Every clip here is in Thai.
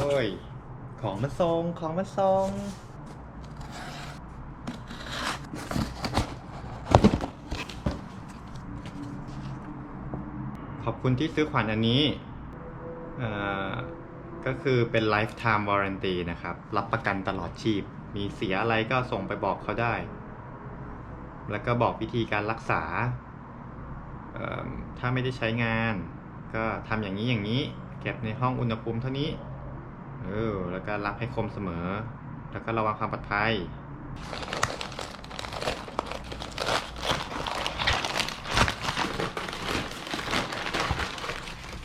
อ้ย ของมาส่งของมาส่งขอบคุณที่ซื้อขวัญอันนี้เอ่อก็คือเป็น lifetime warranty นะครับ รับประกันตลอดชีพ มีเสียอะไรก็ส่งไปบอกเขาได้ แล้วก็บอกวิธีการรักษา ถ้าไม่ได้ใช้งาน ก็ทำอย่างนี้อย่างนี้ เก็บในห้องอุณหภูมิเท่านี้ เออ แล้วก็รักให้คมเสมอ แล้วก็ระวังความปลอดภัย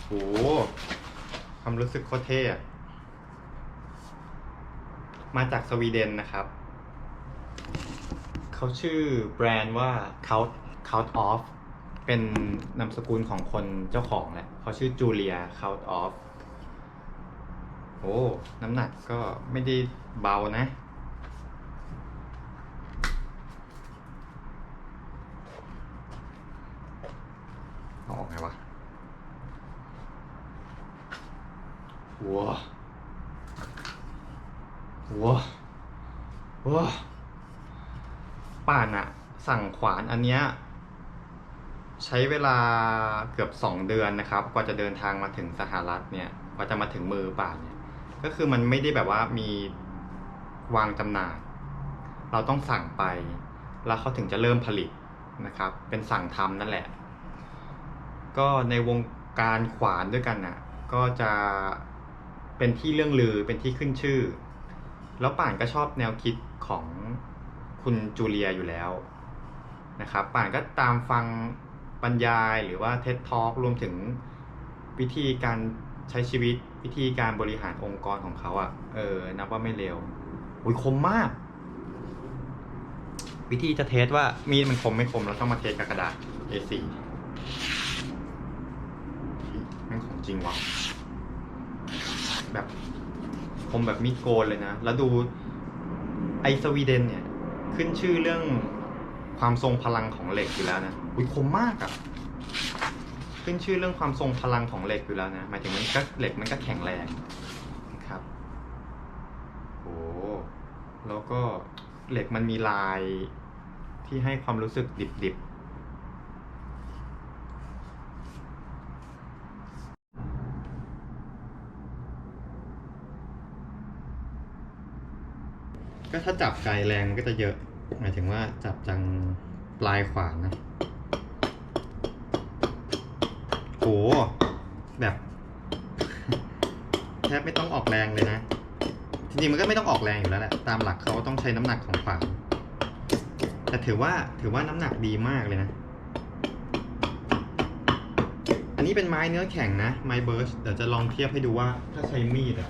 โหความรู้สึกโคตรเท่มาจากสวีเดนนะครับ เขาชื่อแบรนด์ว่า Count Count Off เป็นนามสกุลของคนเจ้าของแหละเขาชื่อจูเลีย Count Off อ้น้ำหนักก็ไม่ได้เบานะ ออกไงวะว้าว้าว้าป่านอะสั่งขวานอันเนี้ยใช้เวลาเกือบสองเดือนนะครับ กว่าจะเดินทางมาถึงสหรัฐเนี่ย กว่าจะมาถึงมือป่านเนี่ย ก็คือมันไม่ได้แบบว่ามีวางจำหน่าย เราต้องสั่งไป แล้วเขาถึงจะเริ่มผลิตนะครับ เป็นสั่งทำนั่นแหละ ก็ในวงการขวานด้วยกันน่ะ ก็จะเป็นที่เรื่องลือ เป็นที่ขึ้นชื่อ แล้วป่านก็ชอบแนวคิดของคุณจูเลียอยู่แล้วนะครับ ป่านก็ตามฟังบรรยายหรือว่าเท็ d ท a l k รวมถึงวิธีการ ใช้ชีวิตวิธีการบริหารองค์กรของเขาอะ่ะ เออ นับว่าไม่เร็วอุ้ยคมมาก วิธีจะเทสว่ามีดมันคมไม่คมเราต้องมาเทสกับกระดาษ A4 แม่งของจริงว่ะแบบคมแบบมีดโกนเลยนะ แล้วดูไอสวีเดนเนี่ย ขึ้นชื่อเรื่องความทรงพลังของเหล็กอยู่แล้วนะอุ้ยคมมากอะ่ะ ขึ้นชื่อเรื่องความทรงพลังของเหล็กอยู่แล้วนะหมายถึงมันก็เหล็กมันก็แข็งแรงนะครับโอ้แล้วก็เหล็กมันมีลายที่ให้ความรู้สึกดิบๆก็ถ้าจับไกลแรงมันก็จะเยอะ หมายถึงว่าจับจังปลายขวานนะ แบบ แทบไม่ต้องออกแรงเลยนะ จริงๆมันก็ไม่ต้องออกแรงอยู่แล้วแหละ ตามหลักเขาต้องใช้น้ำหนักของขวานแต่ถือว่าถือว่าน้ำหนักดีมากเลยนะ อันนี้เป็นไม้เนื้อแข็งนะ ไม้เบิร์ชเดี๋ยวจะลองเทียบให้ดูว่าถ้าใช้มีดอะ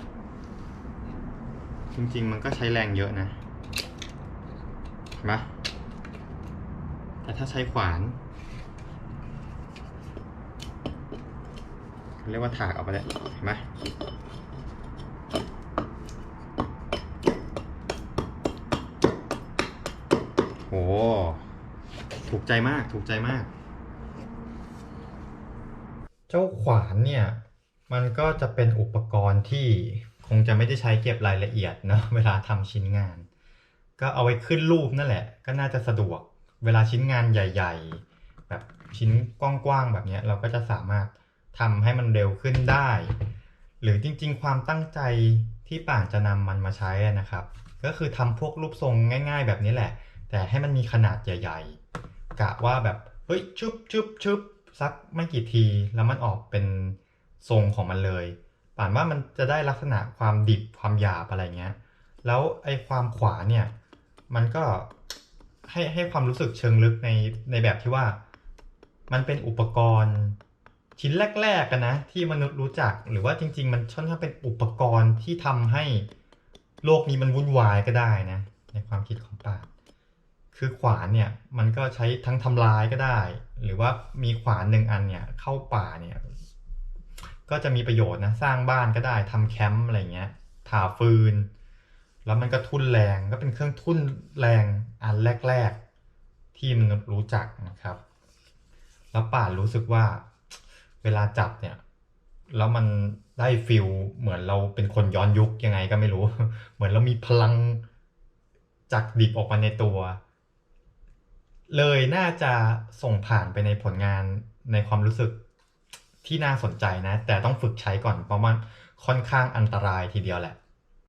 จริงๆ มันก็ใช้แรงเยอะนะเห็นปะแต่ถ้าใช้ขวาน เรียกว่าถากออกไปเลยเห็นไหมโหถูกใจมากถูกใจมาก เจ้าขวานเนี่ย มันก็จะเป็นอุปกรณ์ที่คงจะไม่ได้ใช้เก็บรายละเอียดเนอะเวลาทำชิ้นงาน ก็เอาไว้ขึ้นรูปนั่นแหละ ก็น่าจะสะดวกเวลาชิ้นงานใหญ่ ๆ แบบชิ้นกว้างๆแบบนี้เราก็จะสามารถ ทำให้มันเร็วขึ้นได้ หรือจริงๆ ความตั้งใจที่ป่านจะนำมันมาใช้นะครับ ก็คือทำพวกรูปทรงง่าย ๆ แบบนี้แหละ แต่ให้มันมีขนาดใหญ่ ๆ กะว่าแบบเฮ้ยชุบชุบชุบสักไม่กี่ทีแล้วมันออกเป็นทรงของมันเลย ป่านว่ามันจะได้ลักษณะความดิบความหยาบอะไรเงี้ย แล้วไอ้ความขวาเนี่ย มันก็ให้ให้ความรู้สึกเชิงลึกในในแบบที่ว่า มันเป็นอุปกรณ์ ชิ้นแรกๆกันนะ ที่มนุษย์รู้จักหรือว่าจริง ๆ มันค่อนข้างเป็นอุปกรณ์ที่ทำให้โลกนี้มันวุ่นวายก็ได้นะ ในความคิดของป่าคือขวานเนี่ยมันก็ใช้ทั้งทำลายก็ได้ หรือว่ามีขวานหนึ่งอันเนี่ยเข้าป่าเนี่ยก็จะมีประโยชน์นะสร้างบ้านก็ได้ทำแคมป์อะไรเงี้ยผ่าฟืน แล้วมันก็ทุ่นแรงก็เป็นเครื่องทุ่นแรงอันแรก ๆ ที่มนุษย์รู้จักนะครับ แล้วป่ารู้สึกว่า เวลาจับเนี่ย แล้วมันได้ฟิลเหมือนเราเป็นคนย้อนยุคยังไงก็ไม่รู้ เหมือนเรามีพลังจากดิบออกมาในตัว เลยน่าจะส่งผ่านไปในผลงานในความรู้สึกที่น่าสนใจนะ แต่ต้องฝึกใช้ก่อนเพราะมันค่อนข้างอันตรายทีเดียวแหละ